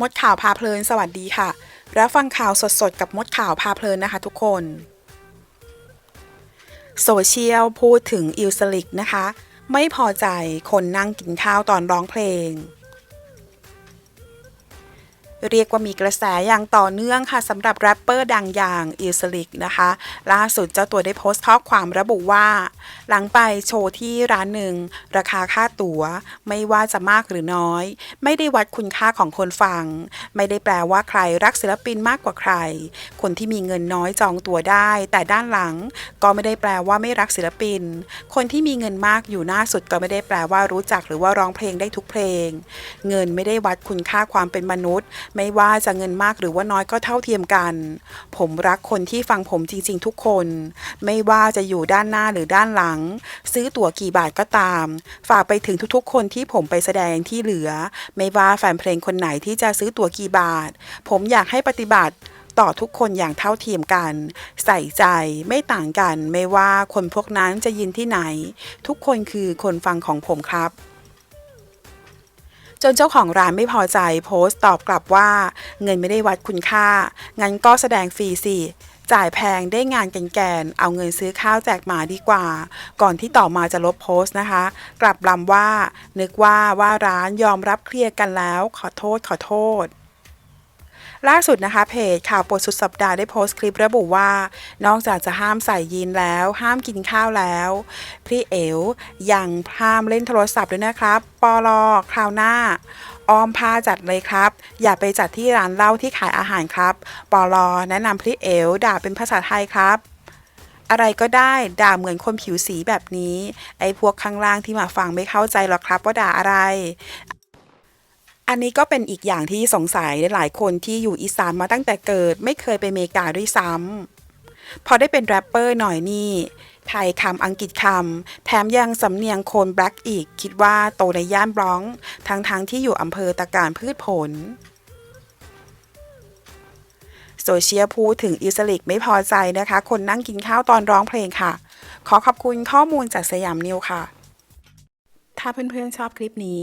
มดข่าวพาเพลิน สวัสดีค่ะ รับฟังข่าวสดๆ กับมดข่าวพาเพลินนะคะทุกคน โซเชียลพูดถึงอิลสลิกนะคะ ไม่พอใจคนนั่งกินข้าวตอนร้องเพลง เรียกว่ามีกระแสอย่างต่อเนื่องค่ะสำหรับแรปเปอร์ดังอย่างอิลสลิกนะคะ ล่าสุดเจ้าตัวได้โพสต์ข้อความระบุว่า หลังไปโชว์ที่ร้านหนึ่ง ราคาค่าตั๋ว ไม่ว่าจะมากหรือน้อย ไม่ได้วัดคุณค่าของคนฟัง ไม่ได้แปลว่าใครรักศิลปินมากกว่าใคร คนที่มีเงินน้อยจองตั๋วได้ แต่ด้านหลังก็ไม่ได้แปลว่าไม่รักศิลปิน คนที่มีเงินมากอยู่หน้าสุดก็ไม่ได้แปลว่ารู้จักหรือว่าร้องเพลงได้ทุกเพลง เงินไม่ได้วัดคุณค่าความเป็นมนุษย์ไม่ว่าจะเงินมากหรือว่าน้อยก็เท่าเทียมกัน ผมรักคนที่ฟังผมจริง ๆ ทุกคน ไม่ว่าจะอยู่ด้านหน้าหรือด้านหลัง ซื้อตั๋วกี่บาทก็ตาม ฝากไปถึงทุกๆ คนที่ผมไปแสดงที่เหลือ ไม่ว่าแฟนเพลงคนไหนที่จะซื้อตั๋วกี่บาท ผมอยากให้ปฏิบัติต่อทุกคนอย่างเท่าเทียมกัน ใส่ใจไม่ต่างกัน ไม่ว่าคนพวกนั้นจะยินที่ไหน ทุกคนคือคนฟังของผมครับ จนเจ้าของร้านไม่พอใจโพสต์ตอบกลับว่า เงินไม่ได้วัดคุณค่า งั้นก็แสดงฟรีสิจ่ายแพงได้งานแกนๆเอาเงินซื้อข้าวแจกหมาดีกว่า ก่อนที่ต่อมาจะลบโพสต์นะคะ กลับลำว่า นึกว่าว่าร้านยอมรับเคลียร์กันแล้ว ขอโทษขอโทษ ล่าสุดนะคะเพจข่าวปวดสุดสัปดาห์ได้โพสต์คลิประบุว่า นอกจากจะห้ามใส่ยีนแล้ว ห้ามกินข้าวแล้วพี่เอ๋วยังห้ามเล่นโทรศัพท์ด้วยนะครับปอลอคราวหน้าออมพาจัดเลยครับ อย่าไปจัดที่ร้านเหล้าที่ขายอาหารครับปอลอแนะนำพี่เอ๋วด่าเป็นภาษาไทยครับอะไรก็ได้ด่าเหมือนคนผิวสีแบบนี้ ไอ้พวกข้างล่างที่มาฟังไม่เข้าใจหรอกครับว่าด่าอะไร อันนี้ก็เป็นอีกอย่างที่สงสัยหลายคนที่อยู่อีสานมาตั้งแต่เกิดไม่เคยไปอเมริกาด้วยซ้ำพอได้เป็นแรปเปอร์หน่อยนี่ไทยคำอังกฤษคำแถมยังสำเนียงโคนแบล็กอีก คิดว่าโตในย่านบรอนซ์ทั้งๆทที่อยู่อำเภอตะการพืชผลโซเชียลพูดถึงอิสลิกไม่พอใจนะคะ คนนั่งกินข้าวตอนร้องเพลงค่ะ ขอขอบคุณข้อมูลจากสยามนิวค่ะ ถ้าเพื่อนๆชอบคลิปนี้